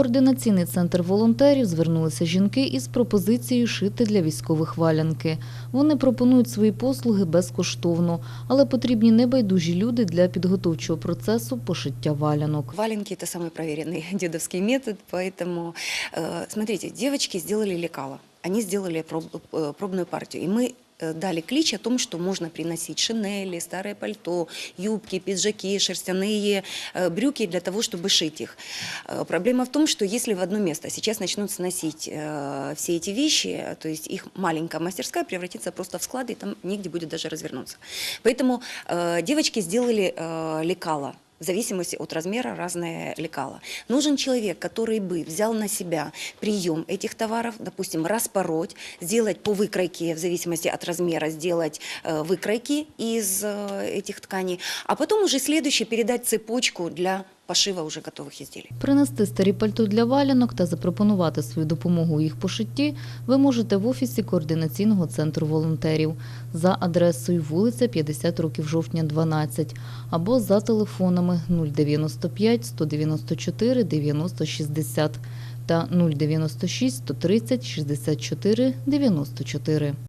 координаційний центр волонтерів звернулися жінки із пропозицією шити для військових валянки. Вони пропонують свої послуги безкоштовно, але потрібні небайдужі люди для підготовчого процесу пошиття валянок. Валенки – это самый проверенный дедовский метод, поэтому, э, смотрите, девочки сделали лекало, они сделали проб- э, пробную партию, и мы э, дали клич о том, что можно приносить шинели, старое пальто, юбки, пиджаки, шерстяные э, брюки для того, чтобы шить их. Э, Проблема в том, что если в одно место сейчас начнут сносить э, все эти вещи, то есть их маленькая мастерская превратится просто в склады, и там негде будет даже развернуться. Поэтому э, девочки сделали э, лекало в зависимости от размера разное лекало. Нужен человек, который бы взял на себя прием этих товаров, допустим, распороть, сделать по выкройке, в зависимости от размера, сделать э, выкройки из э, этих тканей, а потом уже следующий передать цепочку для пошива уже готовых изделий. Принести старі пальто для валянок та запропонувати свою допомогу у їх пошитті ви можете в офісі координаційного центру волонтерів за адресою вулиця 50 років жовтня 12 або за телефонами 095 194 90 60 та 096 130 64 94.